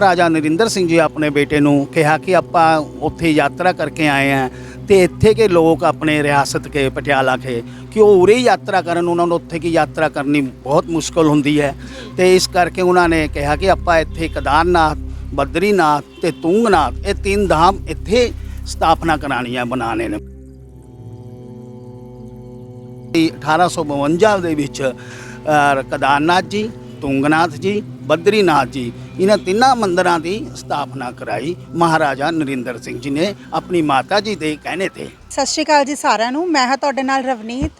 ਰਾਜਾ ਨਰਿੰਦਰ ਸਿੰਘ ਜੀ ਆਪਣੇ ਬੇਟੇ ਨੂੰ ਕਿਹਾ ਕਿ ਆਪਾਂ ਉੱਥੇ ਯਾਤਰਾ ਕਰਕੇ ਆਏ ਆ ਤੇ ਇੱਥੇ ਕੇ ਲੋਕ ਆਪਣੇ ਰਿਆਸਤ ਕੇ ਪਟਿਆਲਾ ਕੇ ਕਿ ਉਹ ਉਰੇ ਯਾਤਰਾ ਕਰਨ ਉਹਨਾਂ ਨੂੰ ਉੱਥੇ ਕੀ ਯਾਤਰਾ ਕਰਨੀ ਬਹੁਤ ਮੁਸ਼ਕਲ ਹੁੰਦੀ ਹੈ। ਤੇ ਇਸ ਕਰਕੇ ਉਹਨਾਂ ਨੇ ਕਿਹਾ ਕਿ ਆਪਾਂ ਇੱਥੇ ਕਦਾਰਨਾਥ ਬਦਰੀਨਾਥ ਤੇ ਤੁੰਗਨਾਥ ਇਹ ਤਿੰਨ ਧਾਮ ਇੱਥੇ ਸਥਾਪਨਾ ਕਰਾਣੀ ਹੈ ਬਣਾਉਣੇ ਨੇ। 1852 ਦੇ ਵਿੱਚ ਅ, ਕਦਾਰਨਾਥ ਜੀ ਤੁੰਗਨਾਥ ਜੀ ਬਦਰੀਨਾਥ ਜੀ ਇਹਨਾਂ ਤਿੰਨਾਂ ਮੰਦਰਾਂ ਦੀ ਸਥਾਪਨਾ ਕਰਾਈ। ਮਹਾਰਾਜਾ ਨਰਿੰਦਰ ਸਿੰਘ ਜੀ ਨੇ ਆਪਣੀ ਮਾਤਾ ਜੀ ਦੇ ਕਹਿਣੇ ਤੇ। ਸਤਿ ਸ਼੍ਰੀ ਅਕਾਲ ਜੀ ਸਾਰਿਆਂ ਨੂੰ। ਮੈਂ ਹਾਂ ਤੁਹਾਡੇ ਨਾਲ ਰਵਨੀਤ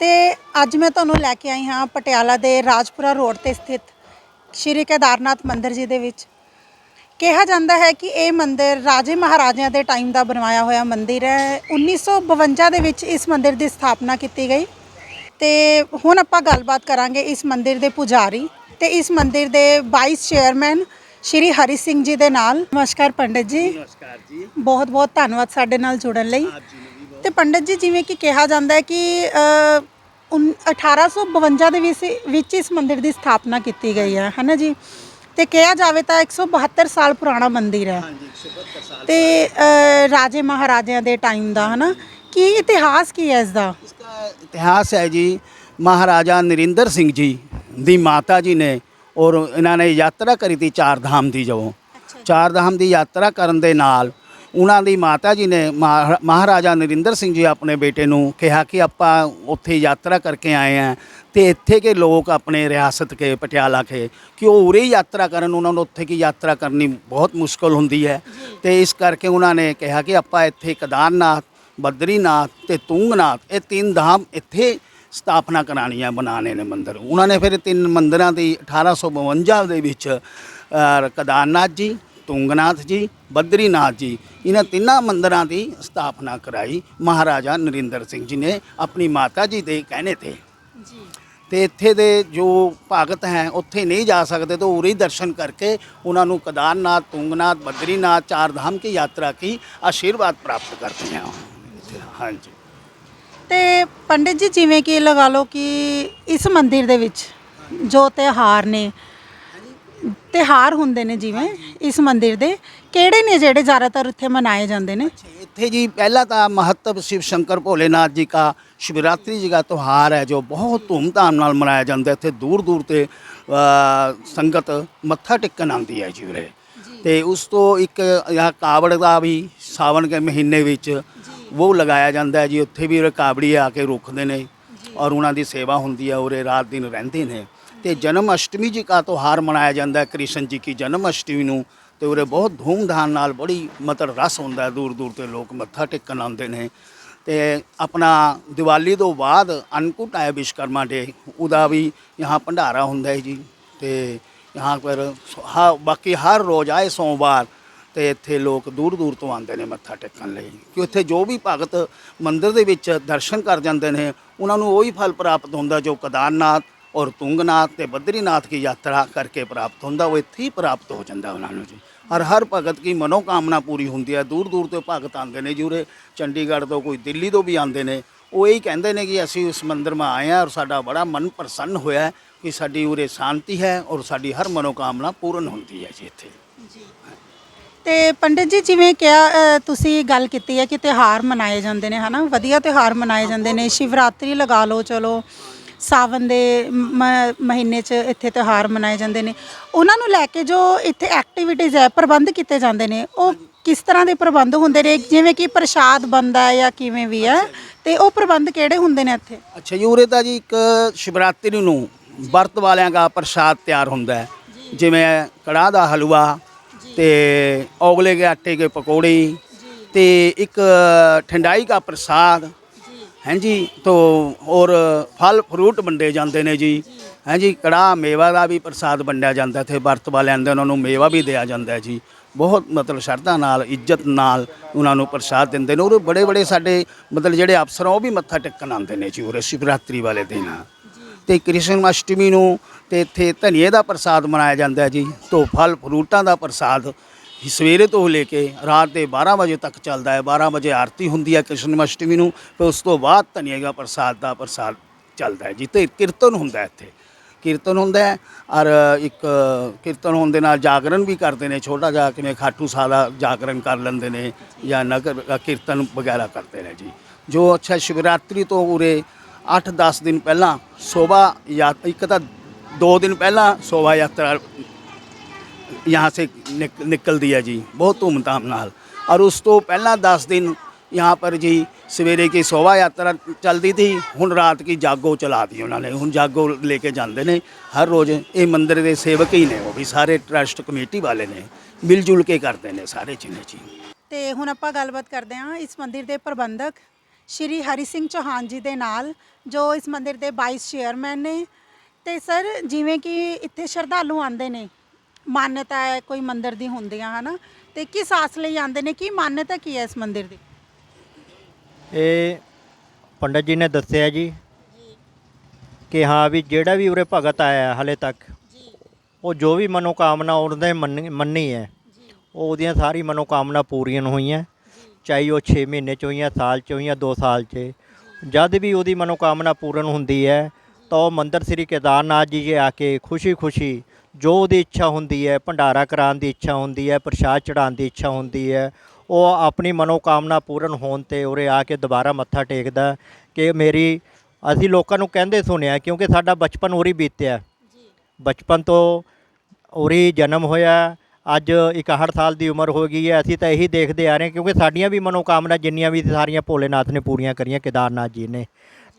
ਤੇ ਅੱਜ ਮੈਂ ਤੁਹਾਨੂੰ ਲੈ ਕੇ ਆਈ ਹਾਂ ਪਟਿਆਲਾ ਦੇ ਰਾਜਪੁਰਾ ਰੋਡ ਤੇ ਸਥਿਤ ਸ਼੍ਰੀ ਕੇਦਾਰਨਾਥ ਮੰਦਿਰ ਜੀ ਦੇ ਵਿੱਚ। ਕਿਹਾ ਜਾਂਦਾ ਹੈ ਕਿ ਇਹ ਮੰਦਿਰ ਰਾਜੇ ਮਹਾਰਾਜਿਆਂ ਦੇ ਟਾਈਮ ਦਾ ਬਣਵਾਇਆ ਹੋਇਆ ਮੰਦਿਰ ਹੈ। 1952 ਦੇ ਵਿੱਚ ਇਸ ਮੰਦਿਰ ਦੀ ਸਥਾਪਨਾ ਕੀਤੀ ਗਈ ਤੇ ਹੁਣ ਆਪਾਂ ਗੱਲਬਾਤ ਕਰਾਂਗੇ ਇਸ ਮੰਦਿਰ ਦੇ ਪੁਜਾਰੀ ਤੇ ਇਸ ਮੰਦਿਰ ਦੇ ਵਾਈਸ ਚੇਅਰਮੈਨ ਸ਼੍ਰੀ ਹਰੀ ਸਿੰਘ ਜੀ ਦੇ ਨਾਲ। ਨਮਸਕਾਰ ਪੰਡਤ ਜੀ। ਨਮਸਕਾਰ ਜੀ। ਬਹੁਤ ਬਹੁਤ ਧੰਨਵਾਦ ਸਾਡੇ ਨਾਲ ਜੁੜਨ ਲਈ। ਤੇ ਪੰਡਤ ਜੀ ਜਿਵੇਂ ਕਿ ਕਿਹਾ ਜਾਂਦਾ ਹੈ ਕਿ 1852 ਦੇ ਵਿੱਚ ਇਸ ਮੰਦਿਰ ਦੀ ਸਥਾਪਨਾ ਕੀਤੀ ਗਈ ਹੈ। ਹਨਾ ਜੀ? ਤੇ ਕਿਹਾ ਜਾਵੇ ਤਾਂ 172 ਸਾਲ ਪੁਰਾਣਾ ਮੰਦਿਰ ਹੈ। ਹਾਂਜੀ 172 ਸਾਲ ਤੇ ਰਾਜੇ ਮਹਾਰਾਜਿਆਂ ਦੇ ਟਾਈਮ ਦਾ ਹਨਾ? ਕੀ ਇਤਿਹਾਸ ਕੀ ਹੈ ਇਸ ਦਾ? ਇਸਦਾ ਇਤਿਹਾਸ ਹੈ ਜੀ ਮਹਾਰਾਜਾ ਨਰਿੰਦਰ ਸਿੰਘ ਜੀ। ਦੀ ਮਾਤਾ ਜੀ ਨੇ ਔਰ ਇਹਨਾਂ ਨੇ ਯਾਤਰਾ ਕਰੀ ਤੀ ਚਾਰ ਧਾਮ ਦੀ ਜਦੋਂ ਚਾਰ ਧਾਮ ਦੀ ਯਾਤਰਾ ਕਰਨ ਦੇ ਨਾਲ ਉਹਨਾਂ ਦੀ ਮਾਤਾ ਜੀ ਨੇ ਮਹਾ- ਮਹਾਰਾਜਾ ਨਰਿੰਦਰ ਸਿੰਘ ਜੀ ਆਪਣੇ ਬੇਟੇ ਨੂੰ ਕਿਹਾ ਕਿ ਆਪਾਂ ਉੱਥੇ ਯਾਤਰਾ ਕਰਕੇ ਆਏ ਆ ਤੇ ਇੱਥੇ ਕੇ ਲੋਕ ਆਪਣੇ ਰਿਆਸਤ ਕੇ ਪਟਿਆਲਾ ਕੇ ਕਿ ਉਹ ਉਰੇ ਯਾਤਰਾ ਕਰਨ? ਉਹਨਾਂ ਨੂੰ ਉੱਥੇ ਕੀ ਯਾਤਰਾ ਕਰਨੀ ਬਹੁਤ ਮੁਸ਼ਕਲ ਹੁੰਦੀ ਹੈ। ਤੇ ਇਸ ਕਰਕੇ ਉਹਨਾਂ ਨੇ ਕਿਹਾ ਕਿ ਆਪਾਂ ਇੱਥੇ ਕਦਾਰਨਾਥ ਬਦਰੀਨਾਥ ਤੇ ਤੁੰਗਨਾਥ ਇਹ ਤਿੰਨ ਧਾਮ ਇੱਥੇ ਸਥਾਪਨਾ ਕਰਾਣੀ ਆ ਬਣਾਣੇ ਨੇ ਮੰਦਰ। ਉਹਨਾਂ ਨੇ ਫਿਰ ਤਿੰਨ ਮੰਦਰਾਂ ਦੀ 1852 ਦੇ ਵਿੱਚ ਕਦਾਰਨਾਥ ਜੀ ਤੁੰਗਨਾਥ ਜੀ ਬਦਰੀਨਾਥ ਜੀ ਇਹਨਾਂ ਤਿੰਨਾਂ ਮੰਦਰਾਂ ਦੀ ਸਥਾਪਨਾ ਕਰਾਈ ਮਹਾਰਾਜਾ ਨਰਿੰਦਰ ਸਿੰਘ ਜੀ ਨੇ ਆਪਣੀ ਮਾਤਾ ਜੀ ਦੇ ਕਹਿਣੇ ਤੇ। ਜੀ। ਤੇ ਇੱਥੇ ਦੇ ਜੋ ਭਗਤ ਹੈ ਉੱਥੇ ਨਹੀਂ ਜਾ ਸਕਦੇ ਤਾਂ ਉਰੇ ਹੀ ਦਰਸ਼ਨ ਕਰਕੇ ਉਹਨਾਂ ਨੂੰ ਕਦਾਰਨਾਥ ਤੁੰਗਨਾਥ ਬਦਰੀਨਾਥ ਚਾਰ ਧਾਮ ਦੀ ਯਾਤਰਾ ਕੀ ਆਸ਼ੀਰਵਾਦ ਪ੍ਰਾਪਤ ਕਰਦੇ ਹਾਂ। ਹਾਂਜੀ। ਤੇ ਪੰਡਿਤ ਜੀ ਜਿਵੇਂ ਕਿ ਲਗਾ ਲਓ ਕਿ ਇਸ ਮੰਦਿਰ ਦੇ ਵਿੱਚ ਜੋ ਤਿਉਹਾਰ ਨੇ ਤਿਉਹਾਰ ਹੁੰਦੇ ਨੇ ਜਿਵੇਂ ਇਸ ਮੰਦਿਰ ਦੇ ਕਿਹੜੇ ਨੇ ਜਿਹੜੇ ਜ਼ਿਆਦਾਤਰ ਉੱਥੇ ਮਨਾਏ ਜਾਂਦੇ ਨੇ? ਇੱਥੇ ਜੀ ਪਹਿਲਾ ਤਾਂ ਮਹੱਤਵ ਸ਼ਿਵ ਸ਼ੰਕਰ ਭੋਲੇਨਾਥ ਜੀ ਦਾ ਸ਼ਿਵਰਾਤਰੀ ਜੀ ਦਾ ਤਿਉਹਾਰ ਹੈ ਜੋ ਬਹੁਤ ਧੂਮਧਾਮ ਨਾਲ ਮਨਾਇਆ ਜਾਂਦਾ ਇੱਥੇ ਦੂਰ ਦੂਰ ਤੇ ਸੰਗਤ ਮੱਥਾ ਟੇਕਣ ਆਉਂਦੀ ਹੈ ਜੀ ਉਰੇ। ਤੇ ਉਸ ਤੋਂ ਇੱਕ ਕਾਵੜ ਦਾ ਵੀ ਸਾਵਣ ਦੇ ਮਹੀਨੇ ਵਿੱਚ ਉਹ ਲਗਾਇਆ ਜਾਂਦਾ ਹੈ ਜੀ ਉੱਥੇ ਵੀ ਉਰੇ ਕਾਵੜੀ ਆ ਕੇ ਰੁਕਦੇ ਨੇ ਔਰ ਉਹਨਾਂ ਦੀ ਸੇਵਾ ਹੁੰਦੀ ਹੈ ਉਰੇ ਰਾਤ ਦਿਨ ਰਹਿੰਦੇ ਨੇ ਤੇ ਜਨਮ ਅਸ਼ਟਮੀ ਜੀ ਦਾ ਤਿਉਹਾਰ ਮਨਾਇਆ ਜਾਂਦਾ ਹੈ ਕ੍ਰਿਸ਼ਨ ਜੀ ਕੀ ਜਨਮ ਅਸ਼ਟਮੀ ਨੂੰ ਤੇ ਉਰੇ ਬਹੁਤ ਧੂਮਧਾਮ ਨਾਲ ਬੜੀ ਮਤਲਬ ਰਸ ਹੁੰਦਾ ਹੈ ਦੂਰ ਦੂਰ ਤੇ ਲੋਕ ਮੱਥਾ ਟੇਕਣ ਆਉਂਦੇ ਨੇ ਤੇ ਆਪਣਾ ਦੀਵਾਲੀ ਤੋਂ ਬਾਅਦ ਅੰਨਕੂਟ ਹੈ ਵਿਸ਼ਕਰਮਾ ਡੇ ਉਹਦਾ ਵੀ यहाँ ਭੰਡਾਰਾ ਹੁੰਦਾ ਹੈ ਜੀ ਤੇ यहाँ ਪਰ ਹਾਂ ਬਾਕੀ ਹਰ ਰੋਜ਼ ਆਏ ਸੋਮਵਾਰ ਤੇ ਇੱਥੇ ਲੋਕ ਦੂਰ ਦੂਰ ਤੋਂ ਆਉਂਦੇ ਨੇ ਮੱਥਾ ਟੇਕਣ ਲਈ। ਕਿ ਉੱਥੇ ਜੋ ਵੀ ਭਗਤ ਮੰਦਿਰ ਦੇ ਵਿੱਚ ਦਰਸ਼ਨ ਕਰ ਜਾਂਦੇ ਨੇ, ਉਹਨਾਂ ਨੂੰ ਉਹੀ ਫਲ ਪ੍ਰਾਪਤ ਹੁੰਦਾ ਜੋ ਕਦਾਰਨਾਥ ਔਰ ਤੁੰਗਨਾਥ ਤੇ ਬਦਰੀਨਾਥ ਦੀ ਯਾਤਰਾ ਕਰਕੇ ਪ੍ਰਾਪਤ ਹੁੰਦਾ, ਉਹ ਇੱਥੇ ਹੀ ਪ੍ਰਾਪਤ ਹੋ ਜਾਂਦਾ ਉਹਨਾਂ ਨੂੰ ਜੀ। ਔਰ ਹਰ ਭਗਤ ਦੀ ਮਨੋਕਾਮਨਾ ਪੂਰੀ ਹੁੰਦੀ ਹੈ। ਦੂਰ ਦੂਰ ਤੋਂ ਭਗਤ ਆਉਂਦੇ ਨੇ ਜੀ ਉਰੇ ਚੰਡੀਗੜ੍ਹ ਤੋਂ ਕੋਈ ਦਿੱਲੀ ਤੋਂ ਵੀ ਆਉਂਦੇ ਨੇ। ਉਹ ਇਹੀ ਕਹਿੰਦੇ ਨੇ ਕਿ ਅਸੀਂ ਉਸ ਮੰਦਿਰ ਮਾ ਆਏ ਹਾਂ ਔਰ ਸਾਡਾ ਬੜਾ ਮਨ ਪ੍ਰਸੰਨ ਹੋਇਆ ਕਿ ਸਾਡੀ ਉਰੇ ਸ਼ਾਂਤੀ ਹੈ ਔਰ ਸਾਡੀ ਹਰ ਮਨੋਕਾਮਨਾ ਪੂਰਨ ਹੁੰਦੀ ਹੈ ਜੀ ਇੱਥੇ। ਤੇ ਪੰਡਿਤ ਜੀ ਜਿਵੇਂ ਕਿਹਾ ਅ, ਤੁਸੀਂ ਗੱਲ ਕੀਤੀ ਹੈ ਕਿ ਤਿਉਹਾਰ ਮਨਾਏ ਜਾਂਦੇ ਨੇ ਹਨਾ? ਵਧੀਆ ਤਿਉਹਾਰ ਮਨਾਏ ਜਾਂਦੇ ਨੇ। ਸ਼ਿਵਰਾਤਰੀ ਲਗਾ ਲਓ ਚਲੋ। ਸਾਵਨ ਦੇ ਮ- ਮਹੀਨੇ 'ਚ ਇੱਥੇ ਤਿਉਹਾਰ ਮਨਾਏ ਜਾਂਦੇ ਨੇ। ਉਹਨਾਂ ਨੂੰ ਲੈ ਕੇ ਜੋ ਇੱਥੇ ਐਕਟੀਵਿਟੀਜ਼ ਹੈ ਪ੍ਰਬੰਧ ਕੀਤੇ ਜਾਂਦੇ ਨੇ ਉਹ ਕਿਸ ਤਰ੍ਹਾਂ ਦੇ ਪ੍ਰਬੰਧ ਹੁੰਦੇ ਨੇ? ਜਿਵੇਂ ਕਿ ਪ੍ਰਸ਼ਾਦ ਬਣਦਾ ਹੈ ਜਾਂ ਕਿਵੇਂ ਵੀ ਹੈ ਤੇ ਉਹ ਪ੍ਰਬੰਧ ਕਿਹੜੇ ਹੁੰਦੇ ਨੇ ਇੱਥੇ? ਅੱਛਾ ਜੀ ਉਰੇ ਤਾਂ ਜੀ ਇੱਕ ਸ਼ਿਵਰਾਤਰੀ ਨੂੰ ਵਰਤ ਵਾਲਿਆਂ ਦਾ ਪ੍ਰਸ਼ਾਦ ਤਿਆਰ ਹੁੰਦਾ ਹੈ। ਜਿਵੇਂ ਕੜਾਹ ਦਾ ਹਲਵਾ ਤੇ ਔਗਲੇ ਕੇ ਆਟੇ ਕੇ ਪਕੌੜੇ। ਤੇ ਇੱਕ ਠੰਡਾਈ ਦਾ ਪ੍ਰਸਾਦ। ਹਾਂਜੀ ਤੋ ਔਰ ਫਲ ਫਰੂਟ ਵੰਡੇ ਜਾਂਦੇ ਨੇ ਜੀ। ਹਾਂਜੀ ਕੜਾਹ ਮੇਵਾ ਦਾ ਵੀ ਪ੍ਰਸਾਦ ਵੰਡਿਆ ਜਾਂਦਾ ਇੱਥੇ ਵਰਤ ਵਾਲਿਆਂ ਦੇ ਉਹਨਾਂ ਨੂੰ ਮੇਵਾ ਵੀ ਦਿਆ ਜਾਂਦਾ ਜੀ। ਬਹੁਤ ਮਤਲਬ ਸ਼ਰਧਾ ਨਾਲ ਇੱਜ਼ਤ ਨਾਲ ਉਹਨਾਂ ਨੂੰ ਪ੍ਰਸਾਦ ਦਿੰਦੇ ਨੇ। ਔਰ ਬੜੇ ਬੜੇ ਸਾਡੇ ਮਤਲਬ ਜਿਹੜੇ ਅਫਸਰ ਉਹ ਵੀ ਮੱਥਾ ਟੇਕਣ ਆਉਂਦੇ ਨੇ ਜੀ ਉਰੇ ਸ਼ਿਵਰਾਤਰੀ ਵਾਲੇ ਦਿਨ। ਤੇ ਕ੍ਰਿਸ਼ਨ ਅਸ਼ਟਮੀ ਨੂੰ ਤੇ ਇੱਥੇ ਧਨੀਏ ਦਾ ਪ੍ਰਸਾਦ ਮਨਾਇਆ ਜਾਂਦਾ ਹੈ ਜੀ। ਤੋ ਫਲ, ਫਰੂਟਾਂ ਦਾ ਪ੍ਰਸਾਦ ਸਵੇਰੇ ਤੋਂ ਲੈ ਕੇ ਰਾਤ ਦੇ 12 ਵਜੇ ਤੱਕ ਚੱਲਦਾ ਹੈ। 12 ਵਜੇ ਆਰਤੀ ਹੁੰਦੀ ਹੈ ਕ੍ਰਿਸ਼ਨ ਅਸ਼ਟਮੀ ਨੂੰ ਤੇ ਉਸ ਤੋਂ ਬਾਅਦ ਧਨੀਏ ਦਾ ਪ੍ਰਸਾਦ ਦਾ ਪ੍ਰਸਾਦ ਚੱਲਦਾ ਹੈ ਜੀ। ਤੇ ਕੀਰਤਨ ਹੁੰਦਾ ਇੱਥੇ। ਕੀਰਤਨ ਹੁੰਦਾ ਹੈ ਔਰ ਇੱਕ ਕੀਰਤਨ ਹੋਣ ਦੇ ਨਾਲ ਜਾਗਰਣ ਵੀ ਕਰਦੇ ਨੇ। ਛੋਟਾ ਜਿਹਾ ਕਿਵੇਂ ਖਾਟੂ ਸਾਦਾ ਜਾਗਰਣ ਕਰ ਲੈਂਦੇ ਨੇ ਜਾਂ ਨਗਰ ਕੀਰਤਨ ਵਗੈਰਾ ਕਰਦੇ ਨੇ ਜੀ। ਜੋ ਅੱਛਾ ਸ਼ਿਵਰਾਤਰੀ ਤੋਂ ਉਰੇ 8-10 ਦਿਨ ਪਹਿਲਾਂ ਸ਼ੋਭਾ ਯਾ ਇੱਕ ਤਾਂ 2 ਦਿਨ ਪਹਿਲਾਂ ਸ਼ੋਭਾ ਯਾਤਰਾ यहाँ से निक, निकलती है जी बहुत धूमधाम नाल और उस तो पहला दस दिन यहाँ पर जी सवेरे की शोभा यात्रा चलती थी ਹੁਣ ਰਾਤ की ਜਾਗੋ ਚਲਾ दी ਉਹਨਾਂ ਨੇ ਹੁਣ ਜਾਗੋ ਲੈ ਕੇ ਜਾਂਦੇ ਨੇ ਹਰ ਰੋਜ਼ ਇਹ ਮੰਦਿਰ ਦੇ ਸੇਵਕ ਹੀ ਨੇ ਉਹ ਵੀ ਸਾਰੇ ਟਰਸਟ ਕਮੇਟੀ ਵਾਲੇ ਨੇ ਮਿਲ ਜੁਲ ਕੇ ਕਰਦੇ ਨੇ ਸਾਰੇ ਚੀਨੇ ਜੀ ਤੇ ਹੁਣ ਆਪਾਂ ਗੱਲਬਾਤ ਕਰਦੇ ਹਾਂ ਇਸ ਮੰਦਿਰ ਦੇ ਪ੍ਰਬੰਧਕ ਸ਼੍ਰੀ ਹਰੀ ਸਿੰਘ ਚੌਹਾਨ ਜੀ ਦੇ ਨਾਲ ਜੋ ਇਸ ਮੰਦਿਰ ਦੇ 22 ਚੇਅਰਮੈਨ ਨੇ। ਤੇ ਸਰ ਜਿਵੇਂ ਕਿ ਇੱਥੇ ਸ਼ਰਧਾਲੂ ਆਉਂਦੇ ਨੇ ਮਾਨਤਾ ਹੈ ਕੋਈ ਮੰਦਿਰ ਦੀ ਹੁੰਦੀਆਂ ਹਨਾ? ਤੇ ਕਿਸ ਆਸ ਲਈ ਆਉਂਦੇ ਨੇ? ਕੀ ਮਾਨਤਾ ਕੀ ਹੈ ਇਸ ਮੰਦਿਰ ਦੀ? ਇਹ ਪੰਡਤ ਜੀ ਨੇ ਦੱਸਿਆ ਜੀ ਕਿ ਹਾਂ ਵੀ ਜਿਹੜਾ ਵੀ ਉਰੇ ਭਗਤ ਆਇਆ ਹਲੇ ਤੱਕ ਉਹ ਜੋ ਵੀ ਮਨੋਕਾਮਨਾ ਉਹਨੇ ਮੰਨੀ ਮੰਨੀ ਹੈ ਉਹ ਉਹਦੀਆਂ ਸਾਰੀ ਮਨੋਕਾਮਨਾ ਪੂਰੀਆਂ ਹੋਈਆਂ। ਚਾਹੇ ਉਹ 6 ਮਹੀਨੇ ਚ ਹੋਈਆਂ ਸਾਲ ਚ ਹੋਈਆਂ 2 ਸਾਲ ਚ। ਜਦ ਵੀ ਉਹਦੀ ਮਨੋਕਾਮਨਾ ਪੂਰਨ ਹੁੰਦੀ ਹੈ ਤਾਂ ਉਹ ਮੰਦਰ ਸ੍ਰੀ ਕੇਦਾਰਨਾਥ ਜੀ ਆ ਕੇ ਖੁਸ਼ੀ-ਖੁਸ਼ੀ ਜੋ ਉਹਦੀ ਇੱਛਾ ਹੁੰਦੀ ਹੈ ਭੰਡਾਰਾ ਕਰਾਉਣ ਦੀ ਇੱਛਾ ਹੁੰਦੀ ਹੈ ਪ੍ਰਸ਼ਾਦ ਚੜਾਉਣ ਦੀ ਇੱਛਾ ਹੁੰਦੀ ਹੈ ਉਹ ਆਪਣੀ ਮਨੋਕਾਮਨਾ ਪੂਰਨ ਹੋਣ ਤੇ ਉਰੇ ਆ ਕੇ ਦੁਬਾਰਾ ਮੱਥਾ ਟੇਕਦਾ ਕਿ ਮੇਰੀ ਅਸੀਂ ਲੋਕਾਂ ਨੂੰ ਕਹਿੰਦੇ ਸੁਣਿਆ ਕਿਉਂਕਿ ਸਾਡਾ ਬਚਪਨ ਉਰੀ ਬੀਤਿਆ। ਬਚਪਨ ਤੋਂ ਉਰੀ ਜਨਮ ਹੋਇਆ ਅੱਜ 61 ਸਾਲ ਦੀ ਉਮਰ ਹੋ ਗਈ ਹੈ। ਅਸੀਂ ਤਾਂ ਇਹੀ ਦੇਖਦੇ ਆ ਰਹੇ ਕਿਉਂਕਿ ਸਾਡੀਆਂ ਵੀ ਮਨੋਕਾਮਨਾ ਜਿੰਨੀਆਂ ਵੀ ਸੀ ਸਾਰੀਆਂ ਭੋਲੇਨਾਥ ਨੇ ਪੂਰੀਆਂ ਕਰੀਆਂ ਕੇਦਾਰਨਾਥ ਜੀ ਨੇ।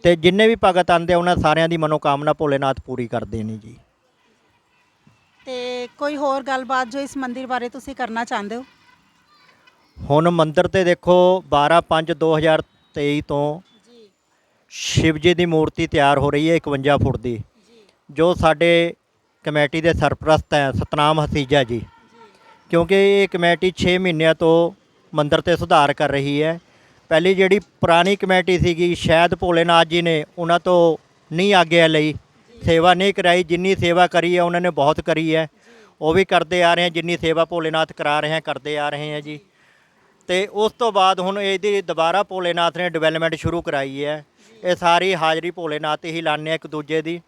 ਤੇ ਜਿੰਨੇ ਵੀ ਭਗਤ ਆਉਂਦੇ ਉਹਨਾਂ ਸਾਰਿਆਂ ਦੀ ਮਨੋਕਾਮਨਾ ਭੋਲੇਨਾਥ ਪੂਰੀ ਕਰਦੇ ਨੇ ਜੀ। ਤੇ ਕੋਈ ਹੋਰ ਗੱਲਬਾਤ ਜੋ ਇਸ ਮੰਦਿਰ ਬਾਰੇ ਤੁਸੀਂ ਕਰਨਾ ਚਾਹੁੰਦੇ ਹੋ? ਹੁਣ ਮੰਦਿਰ ਤੇ ਦੇਖੋ 12 5 2023 ਤੋਂ ਸ਼ਿਵ ਜੀ ਦੀ ਮੂਰਤੀ ਤਿਆਰ ਹੋ ਰਹੀ ਹੈ 51 ਫੁੱਟ ਦੀ। ਜੋ ਸਾਡੇ ਕਮੇਟੀ ਦੇ ਸਰਪ੍ਰਸਤ ਹੈ ਸਤਨਾਮ ਹਸੀਜਾ ਜੀ। ਕਿਉਂਕਿ ਇਹ ਕਮੇਟੀ 6 ਮਹੀਨਿਆਂ ਤੋਂ ਮੰਦਰ ਤੇ ਸੁਧਾਰ ਕਰ ਰਹੀ ਹੈ। ਪਹਿਲੀ ਜਿਹੜੀ ਪੁਰਾਣੀ ਕਮੇਟੀ ਸੀਗੀ, ਸ਼ਾਇਦ ਭੋਲੇਨਾਥ ਜੀ ਨੇ ਉਹਨਾਂ ਤੋਂ ਨਹੀਂ ਆਗਿਆ ਲਈ। ਸੇਵਾ ਨਹੀਂ ਕਰਾਈ, ਜਿੰਨੀ ਸੇਵਾ ਕਰੀ ਹੈ ਉਹਨਾਂ ਨੇ ਬਹੁਤ ਕਰੀ ਹੈ। ਉਹ ਵੀ ਕਰਦੇ ਆ ਰਹੇ ਹੈ ਜਿੰਨੀ ਸੇਵਾ ਭੋਲੇਨਾਥ ਕਰਾ ਰਹੇ ਹੈ ਕਰਦੇ ਆ ਰਹੇ ਹੈ ਜੀ। ਤੇ ਉਸ ਤੋਂ ਬਾਅਦ ਹੁਣ ਇਹਦੀ ਦੁਬਾਰਾ ਭੋਲੇਨਾਥ ਨੇ ਡਿਵੈਲਪਮੈਂਟ ਸ਼ੁਰੂ ਕਰਾਈ ਹੈ। ਇਹ ਸਾਰੀ ਹਾਜ਼ਰੀ ਭੋਲੇਨਾਥ ਤੇ ਹੀ ਲਾਣੇ ਇੱਕ ਦੂਜੇ ਦੀ।